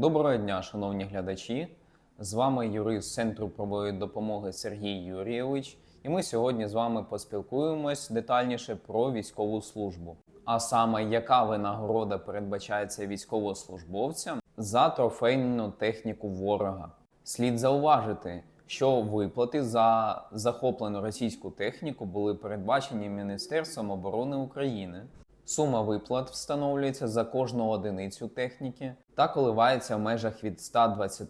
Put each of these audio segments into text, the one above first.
Доброго дня, шановні глядачі. З вами юрист Центру правової допомоги Сергій Юрійович, і ми сьогодні з вами поспілкуємось детальніше про військову службу. А саме, яка винагорода передбачається військовослужбовцям за трофейну техніку ворога. Слід зауважити, що виплати за захоплену російську техніку були передбачені Міністерством оборони України. Сума виплат встановлюється за кожну одиницю техніки та коливається в межах від 120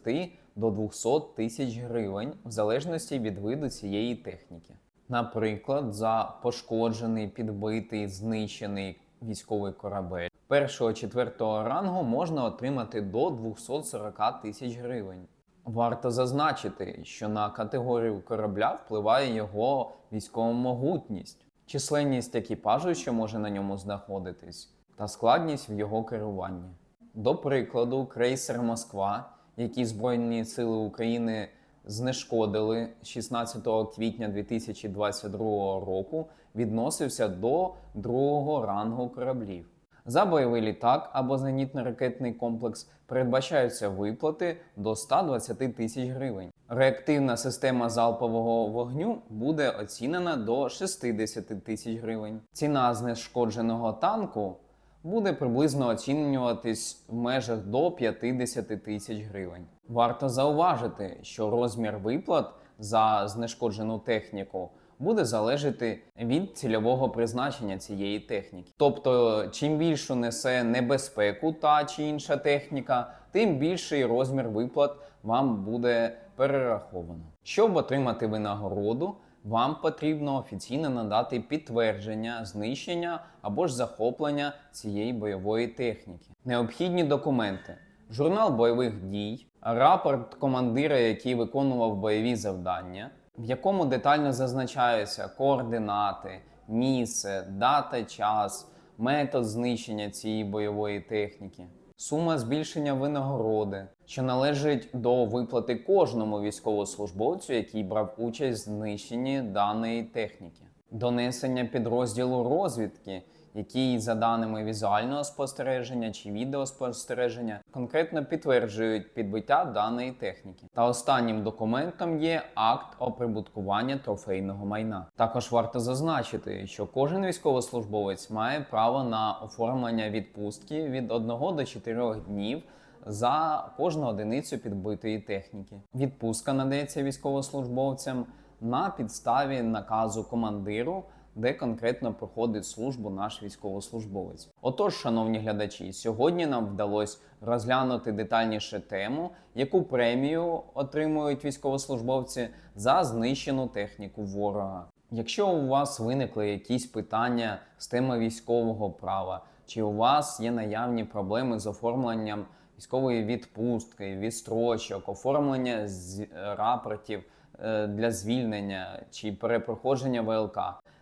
до 200 тисяч гривень в залежності від виду цієї техніки. Наприклад, за пошкоджений, підбитий, знищений військовий корабель першого четвертого рангу можна отримати до 240 тисяч гривень. Варто зазначити, що на категорію корабля впливає його військова могутність, численність екіпажу, що може на ньому знаходитись, та складність в його керуванні. До прикладу, крейсер Москва, який Збройні Сили України знешкодили 16 квітня 2022 року, відносився до другого рангу кораблів. За бойовий літак або зенітно-ракетний комплекс передбачаються виплати до 120 тисяч гривень. Реактивна система залпового вогню буде оцінена до 60 тисяч гривень. Ціна знешкодженого танку буде приблизно оцінюватись в межах до 50 тисяч гривень. Варто зауважити, що розмір виплат за знешкоджену техніку буде залежати від цільового призначення цієї техніки. Тобто, чим більшу несе небезпеку та чи інша техніка, тим більший розмір виплат вам буде перераховано. Щоб отримати винагороду, вам потрібно офіційно надати підтвердження знищення або ж захоплення цієї бойової техніки. Необхідні документи: журнал бойових дій, рапорт командира, який виконував бойові завдання, в якому детально зазначаються координати, місце, дата, час, метод знищення цієї бойової техніки, сума збільшення винагороди, що належить до виплати кожному військовослужбовцю, який брав участь в знищенні даної техніки, донесення підрозділу розвідки, який за даними візуального спостереження чи відеоспостереження конкретно підтверджують підбиття даної техніки. Та останнім документом є акт оприбуткування трофейного майна. Також варто зазначити, що кожен військовослужбовець має право на оформлення відпустки від 1 до 4 днів. За кожну одиницю підбитої техніки відпустка надається військовослужбовцям на підставі наказу командиру, де конкретно проходить службу наш військовослужбовець. Отож, шановні глядачі, сьогодні нам вдалося розглянути детальніше тему, яку премію отримують військовослужбовці за знищену техніку ворога. Якщо у вас виникли якісь питання з теми військового права, чи у вас є наявні проблеми з оформленням військової відпустки, відстрочок, оформлення з рапортів е, для звільнення чи перепроходження ВЛК.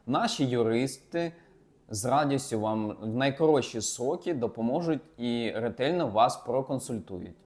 Наші юристи з радістю вам в найкоротші сроки допоможуть і ретельно вас проконсультують.